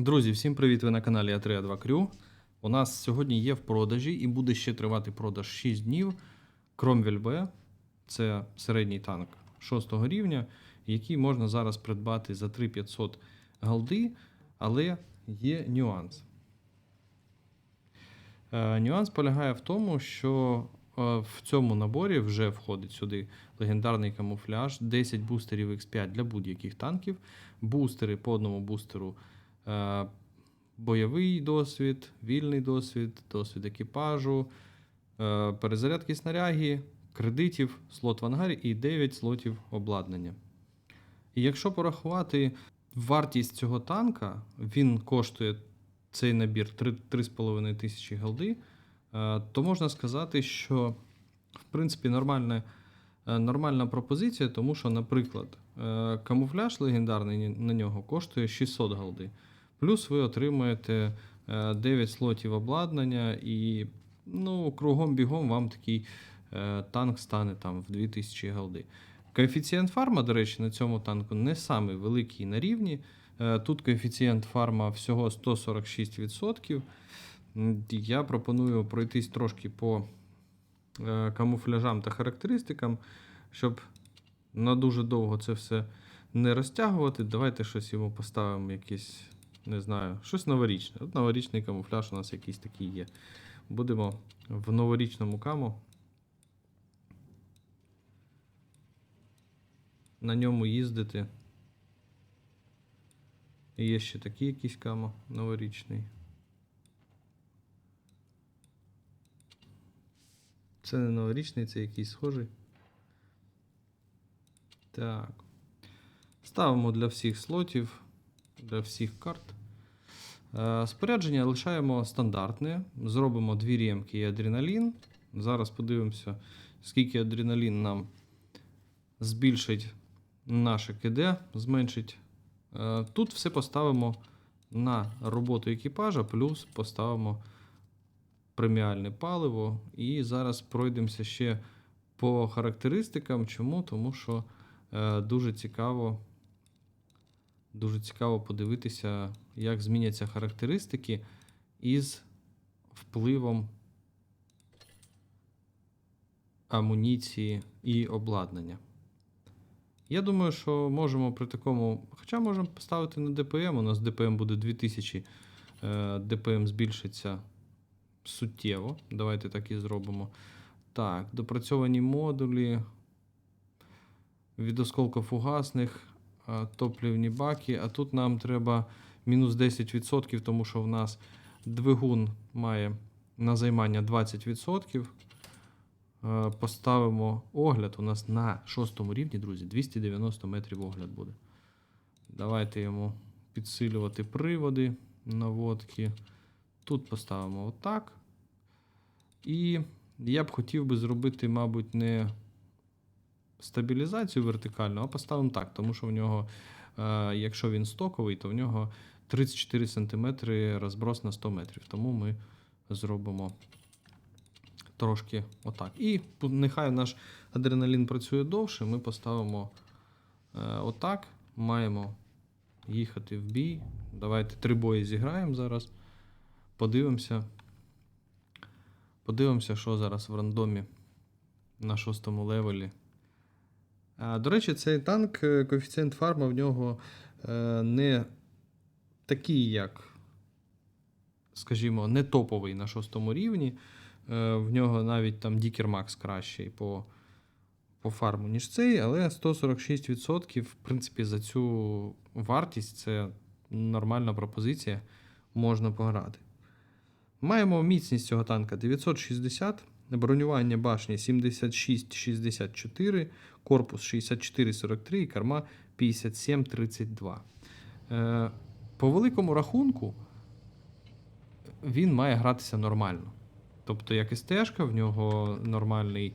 Друзі, всім привіт! Ви на каналі А3А2 Крю. У нас сьогодні є в продажі і буде ще тривати продаж 6 днів. Кромвель Б. Це середній танк 6 рівня, який можна зараз придбати за 3500 голди, але є нюанс. Е, нюанс полягає в тому, що е, в цьому наборі вже входить сюди легендарний камуфляж, 10 бустерів X5 для будь-яких танків, бустери по одному бустеру. Е, Бойовий досвід, вільний досвід, досвід екіпажу, е, перезарядки снаряги, кредитів, слот в ангарі і 9 слотів обладнання. І якщо порахувати вартість цього танка, він коштує цей набір 3,5 тисячі голди, е, то можна сказати, що в принципі нормальна, е, нормальна пропозиція, тому що, наприклад, камуфляж легендарний на нього коштує 600 голди. Плюс ви отримуєте е, 9 слотів обладнання, і ну, кругом бігом вам такий е, танк стане там в 2000 голди. Коефіцієнт фарма, до речі, на цьому танку не самий великий на рівні. Е, Тут коефіцієнт фарма всього 146%. Я пропоную пройтись трошки по е, камуфляжам та характеристикам, щоб на дуже довго це все не розтягувати. Давайте щось йому поставимо якесь, не знаю, щось новорічне. От новорічний камуфляж у нас якийсь такий є. Будемо в новорічному каму. На ньому їздити. І є ще такий якийсь камо новорічний. Це не новорічний, це якийсь схожий. Так. Ставимо для всіх слотів, для всіх карт. Е, Спорядження лишаємо стандартне. Зробимо дві ремки і адреналін. Зараз подивимося, скільки адреналін нам збільшить наше КД, зменшить. Е, Тут все поставимо на роботу екіпажа, плюс поставимо преміальне паливо. І зараз пройдемося ще по характеристикам. Чому? Тому що е, дуже цікаво. Дуже цікаво подивитися, як зміняться характеристики із впливом амуніції і обладнання. Я думаю, що можемо при такому. Хоча можемо поставити на ДПМ. У нас ДПМ буде 2000, е, ДПМ збільшиться суттєво. Давайте так і зробимо. Так, допрацьовані модулі від осколкофугасних, а, топлівні баки. А тут нам треба мінус 10%, тому що в нас двигун має на займання 20%. Е, Поставимо огляд. У нас на шостому рівні, друзі, 290 метрів огляд буде. Давайте йому підсилювати приводи наводки. Тут поставимо отак. І я б хотів би зробити, мабуть, не стабілізацію вертикальну, а поставимо так, тому що в нього, е, якщо він стоковий, то в нього 34 см розброс на 100 метрів. Тому ми зробимо трошки отак. І нехай наш адреналін працює довше, ми поставимо е, отак. Маємо їхати в бій. Давайте три бої зіграємо зараз. Подивимося. Подивимося, що зараз в рандомі на шостому левелі. До речі, цей танк, е, коефіцієнт фарма в нього е, не такий, як, скажімо, не топовий на шостому рівні. Е, В нього навіть там Дікер Макс кращий по, по фарму, ніж цей, але 146%, в принципі, за цю вартість це нормальна пропозиція, можна пограти. Маємо міцність цього танка 960, бронювання башні 76-64, корпус 64-43 і карма 57-32. Е, По великому рахунку він має гратися нормально. Тобто, як СТшка, в нього нормальний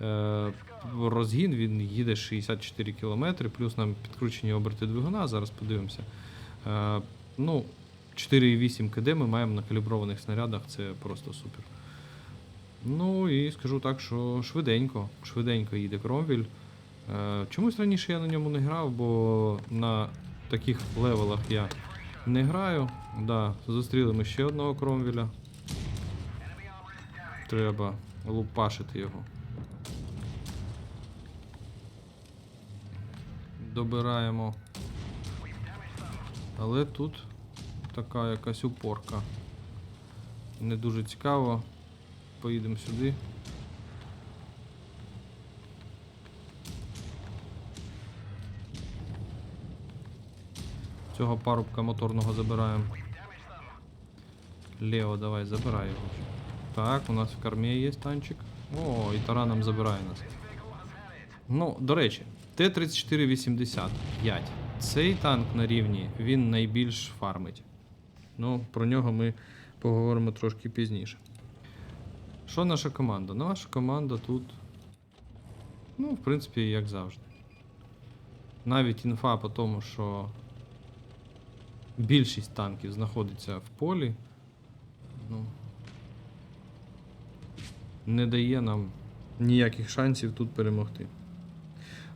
е, розгін, він їде 64 км, плюс нам підкручені оберти двигуна. Зараз подивимося. Е, ну, 4,8 КД ми маємо на каліброваних снарядах, це просто супер. Ну і скажу так, що швиденько, швиденько їде Кромвіль. Е, чомусь раніше я на ньому не грав, бо на таких левелах я не граю. Да, зустріли ми ще одного кромвіля. Треба лупашити його. Добираємо. Але тут така якась упорка. Не дуже цікаво. Поїдемо сюди. Цього парубка моторного забираємо. Лео, давай, забирай його. Так, у нас в кормі є танчик. О, і тараном забирає нас. Ну, до речі, Т-3485. Цей танк на рівні, він найбільш фармить. Ну, про нього ми поговоримо трошки пізніше. Що наша команда? Наша команда тут. Ну, в принципі, як завжди. Навіть інфа по тому, що більшість танків знаходиться в полі. Ну, не дає нам ніяких шансів тут перемогти.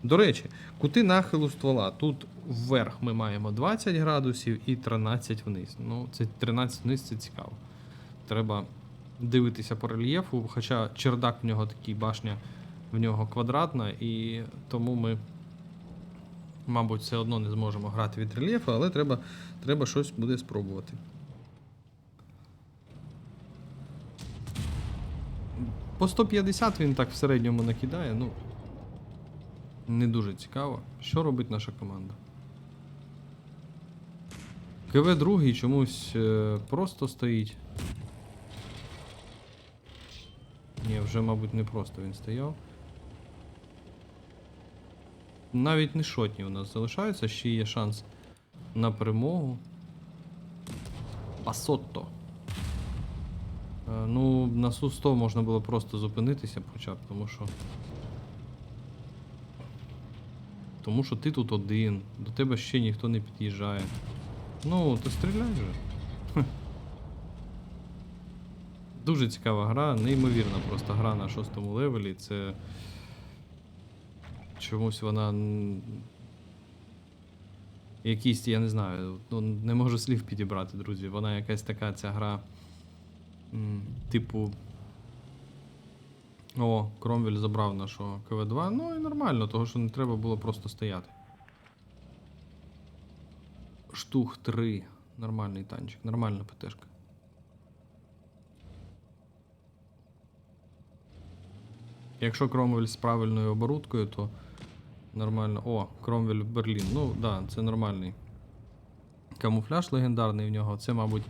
До речі, кути нахилу ствола. Тут вверх ми маємо 20 градусів і 13 вниз. Ну, це 13 вниз це цікаво. Треба дивитися по рельєфу, хоча чердак в нього такий, башня в нього квадратна, і тому ми, мабуть, все одно не зможемо грати від рельєфу, але треба, треба щось буде спробувати. По 150 він так в середньому накидає, ну. Не дуже цікаво. Що робить наша команда? КВ другий чомусь е, просто стоїть. Ні, вже, мабуть, не просто він стояв. Навіть не шотні у нас залишаються, ще є шанс на перемогу. Пасотто. Е, Ну, на Су-100 можна було просто зупинитися хоча б, тому що. Тому що ти тут один, до тебе ще ніхто не під'їжджає. Ну, то стріляй же. Дуже цікава гра, неймовірна просто гра на шостому левелі. Це. Чомусь вона. Якісь, я не знаю, ну, не можу слів підібрати, друзі. Вона якась така ця гра. Типу. О, Кромвель забрав нашого КВ-2. Ну і нормально, того що не треба було просто стояти. Штух 3. Нормальний танчик, нормальна ПТшка. Якщо Кромвель з правильною оборудкою, то нормально. О, Кромвель в Берлін. Ну, так, да, це нормальний. Камуфляж легендарний в нього. Це, мабуть,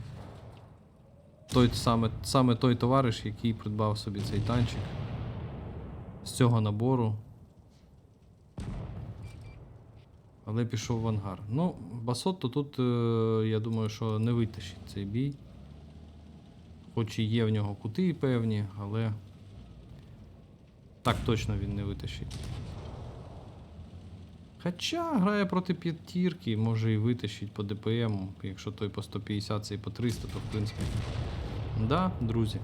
той саме, саме той товариш, який придбав собі цей танчик з цього набору. Але пішов в ангар. Ну, Басотто тут, е, я думаю, що не витащить цей бій. Хоч і є в нього кути певні, але так точно він не витащить. Хоча грає проти п'ятірки, може і витащить по ДПМ, якщо той по 150, цей по 300, то в принципі. Да, друзі.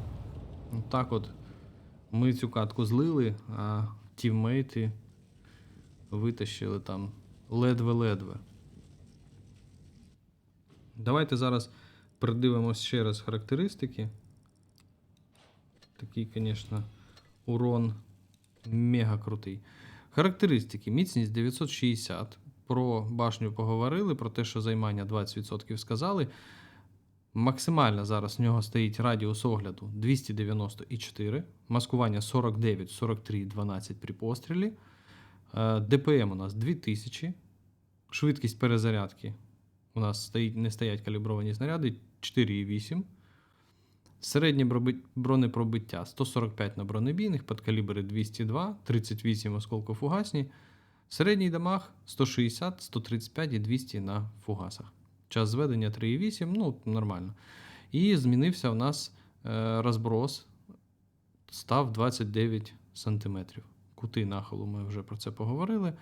Так от. Ми цю катку злили, а тіммейти витащили там ледве-ледве. Давайте зараз придивимось ще раз характеристики. Такий, звісно, урон мега крутий. Характеристики: міцність 960. Про башню поговорили, про те, що займання 20% сказали. Максимально зараз в нього стоїть радіус огляду 294, маскування 49, 43, 12 при пострілі. Е, ДПМ у нас 2000. Швидкість перезарядки. У нас стоїть, не стоять калібровані снаряди 4,8. Середнє бронепробиття 145 на бронебійних, подкалібри 202, 38 осколкофугасні. Середній дамаг 160, 135 і 200 на фугасах. Час зведення 3,8, ну, нормально. І змінився у нас е, розброс, став 29 см. Кути нахилу ми вже про це поговорили.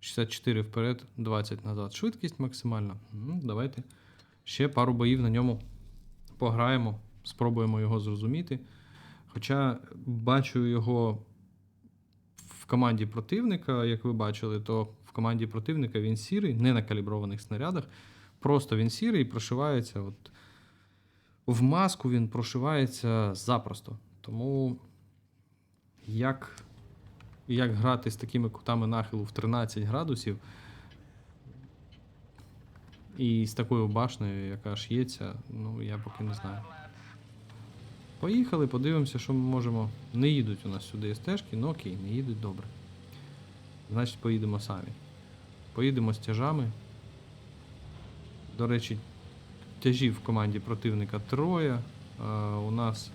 64 вперед, 20 назад. Швидкість максимальна. Давайте ще пару боїв на ньому пограємо, спробуємо його зрозуміти. Хоча бачу його в команді противника, як ви бачили, то в команді противника він сірий, не на каліброваних снарядах. просто він сірий і прошивається. От, в маску він прошивається запросто. Тому як, як грати з такими кутами нахилу в 13 градусів і з такою башнею, яка ж ш'ється, ну я поки не знаю. Поїхали, подивимося, що ми можемо. Не їдуть у нас сюди стежки, ну окей, не їдуть добре. Значить, поїдемо самі. Поїдемо з тяжами. До речі, тяжів в команді противника троє, а у нас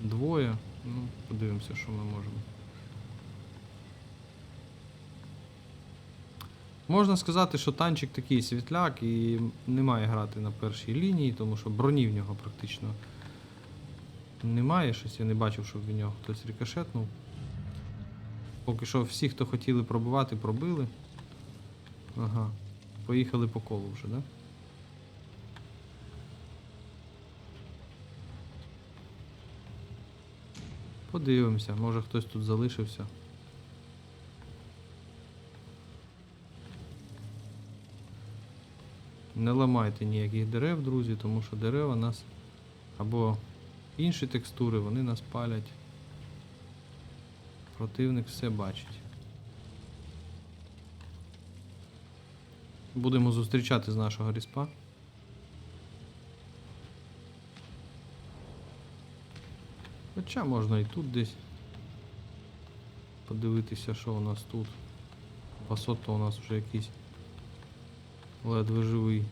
двоє. Ну, подивимося, що ми можемо. Можна сказати, що танчик такий світляк і не має грати на першій лінії, тому що броні в нього практично немає. Щось я не бачив, щоб в нього хтось рикошетнув. Поки що всі, хто хотіли пробивати, пробили. Ага. Поїхали по колу вже, да? Подивимося, може хтось тут залишився. Не ламайте ніяких дерев, друзі, тому що дерева нас або інші текстури, вони нас палять. Противник все бачить. Будемо зустрічати з нашого ріспа. Хоча можна і тут десь подивитися, що у нас тут. Басото у нас вже якийсь ледве живий.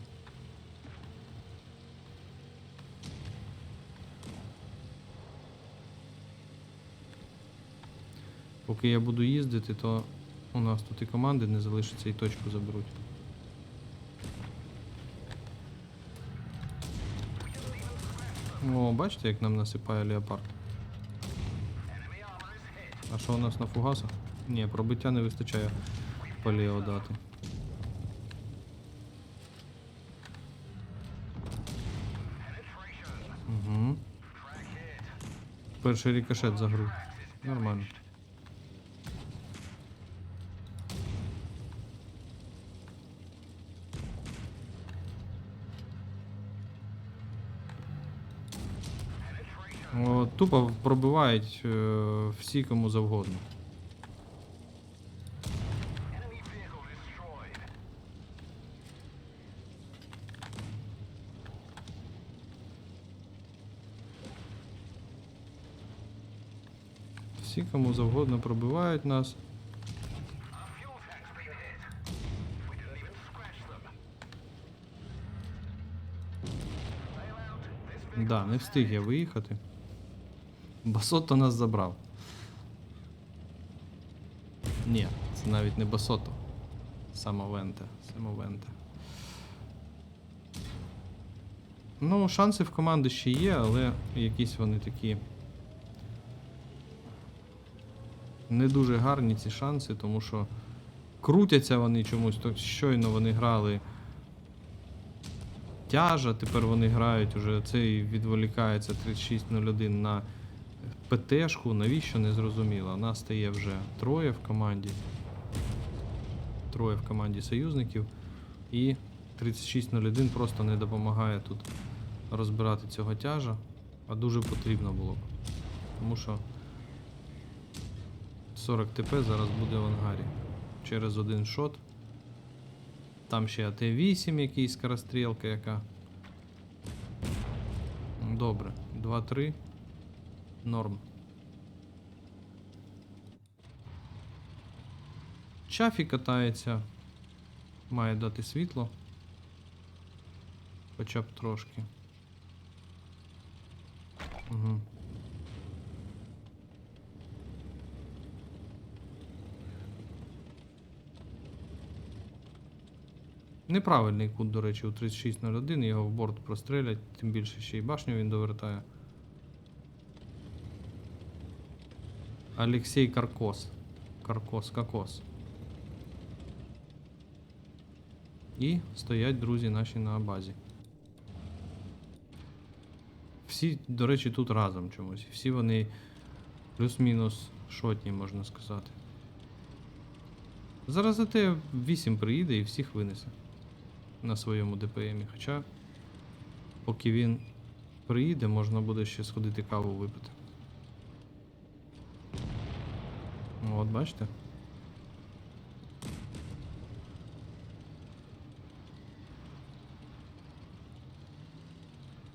Поки я буду їздити, то у нас тут і команди не залишиться і точку заберуть. О, бачите, як нам насипає леопард. А що у нас на фугасах? Ні, пробиття не вистачає по дати. Угу. Перший рикошет за гру. Нормально. Тупо пробивають е, всі кому завгодно. Всі кому завгодно пробивають нас. Да, не встиг я виїхати. Басото нас забрав. Ні, це навіть не Басото. Самовенте. Самовенте. Ну, шанси в команди ще є, але якісь вони такі. Не дуже гарні ці шанси, тому що крутяться вони чомусь. То щойно вони грали тяжа, тепер вони грають уже цей відволікається 3601 на ПТшку. Навіщо не зрозуміло. Нас стає вже троє в команді. Троє в команді союзників. І 3601 просто не допомагає тут розбирати цього тяжа, а дуже потрібно було б. Тому що 40 ТП зараз буде в ангарі. Через один шот. Там ще АТ-8 якийсь скорострілка яка. Добре. 2-3. Норм. Чафі катається. Має дати світло. Хоча б трошки. Угу. Неправильний кут, до речі, у 3601, його в борт прострелять, тим більше ще й башню він довертає. Алексей Каркос. Каркос, Кокос. І стоять друзі наші на базі. Всі, до речі, тут разом чомусь. Всі вони плюс-мінус шотні, можна сказати. Зараз АТ-8 приїде і всіх винесе. на своєму ДПМі. Хоча, поки він приїде, можна буде ще сходити каву випити. Ну, От, бачите?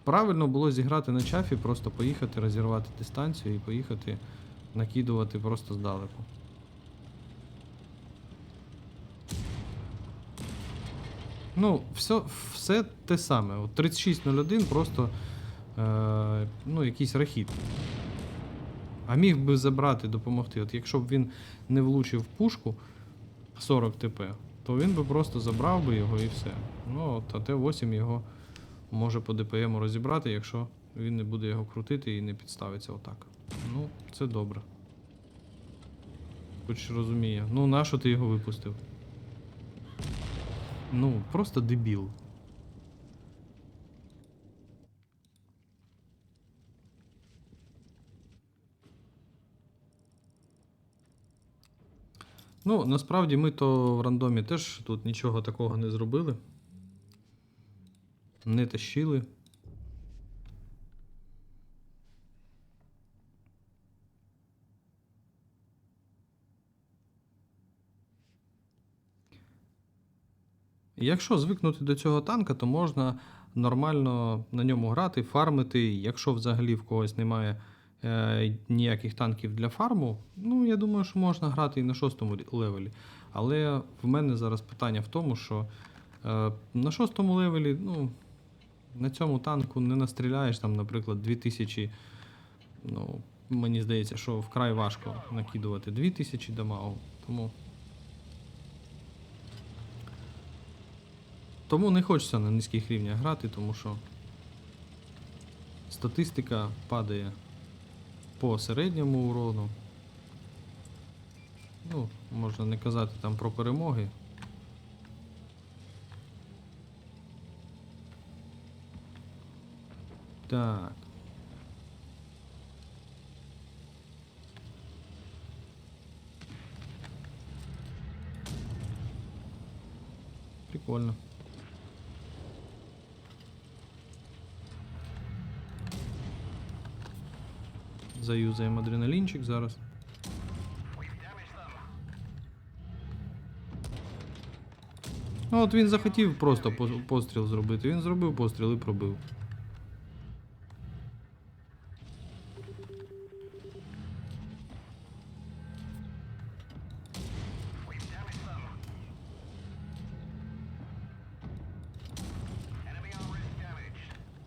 Правильно було зіграти на чафі, просто поїхати, розірвати дистанцію і поїхати накидувати просто здалеку. Ну, все, все те саме. От 36.01 просто е, ну, якийсь рахіт. А міг би забрати, допомогти. От якщо б він не влучив в пушку 40 ТП, то він би просто забрав би його і все. Ну, от, а Т8 його може по ДПМу розібрати, якщо він не буде його крутити і не підставиться отак. Ну, це добре. Хоч розуміє. Ну, нащо ти його випустив? Ну, просто дебіл. Ну, насправді ми то в рандомі теж тут нічого такого не зробили. Не тащили. Якщо звикнути до цього танка, то можна нормально на ньому грати, фармити. Якщо взагалі в когось немає ніяких танків для фарму, ну я думаю, що можна грати і на шостому левелі. Але в мене зараз питання в тому, що е, на шостому левелі, ну, на цьому танку не настріляєш там, наприклад, 2000. Ну, мені здається, що вкрай важко накидувати 2000 дамагу. Тому. Тому не хочеться на низьких рівнях грати, тому що статистика падає по середньому урону. Ну, можна не казати там про перемоги. Так. Прикольно. Заюзаємо адреналінчик зараз. Ну от він захотів просто постріл зробити. Він зробив постріл і пробив.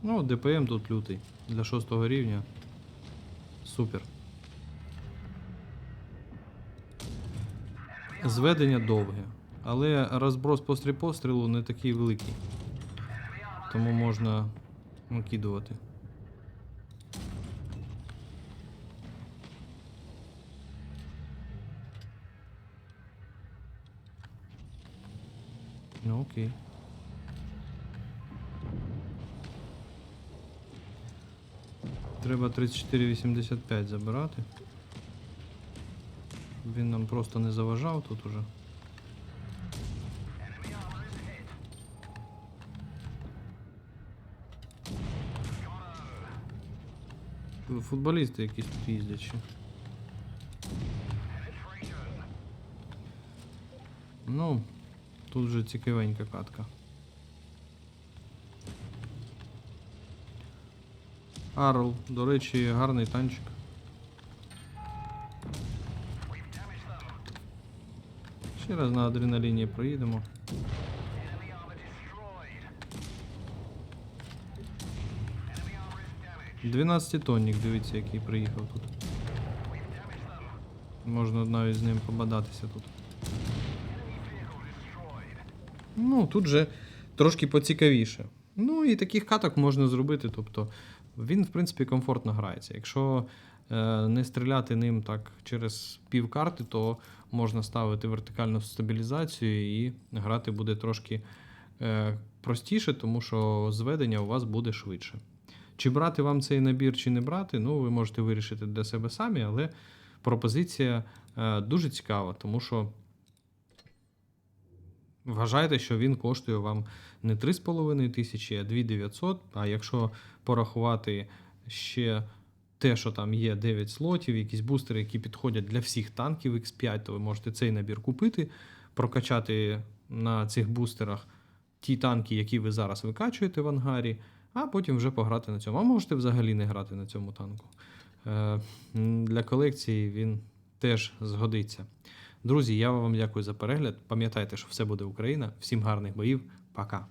Ну, ДПМ тут лютий. Для шостого рівня. Супер. Зведення довге. Але розброс постріл пострілу не такий великий. Тому можна накидувати. Ну окей. Треба 34,85 забирати. Він нам просто не заважав тут уже. Футболісти якісь тут їздять ще. Ну, тут вже цікавенька катка. Арл, до речі, гарний танчик. Ще раз на адреналіні проїдемо. Дванадцятитонник, дивіться, який приїхав тут. Можна навіть з ним побадатися тут. Ну, тут же трошки поцікавіше. Ну і таких каток можна зробити. Тобто він, в принципі, комфортно грається. Якщо е, не стріляти ним так через пів карти, то можна ставити вертикальну стабілізацію і грати буде трошки е, простіше, тому що зведення у вас буде швидше. Чи брати вам цей набір, чи не брати, ну ви можете вирішити для себе самі, але пропозиція е, дуже цікава, тому що Вважайте, що він коштує вам не 3,5 тисячі, а 2900. А якщо порахувати ще те, що там є 9 слотів, якісь бустери, які підходять для всіх танків X5, то ви можете цей набір купити, прокачати на цих бустерах ті танки, які ви зараз викачуєте в ангарі, а потім вже пограти на цьому. А можете взагалі не грати на цьому танку. Е, Для колекції він теж згодиться. Друзі, я вам дякую за перегляд. Пам'ятайте, що все буде Україна. Всім гарних боїв. Пока.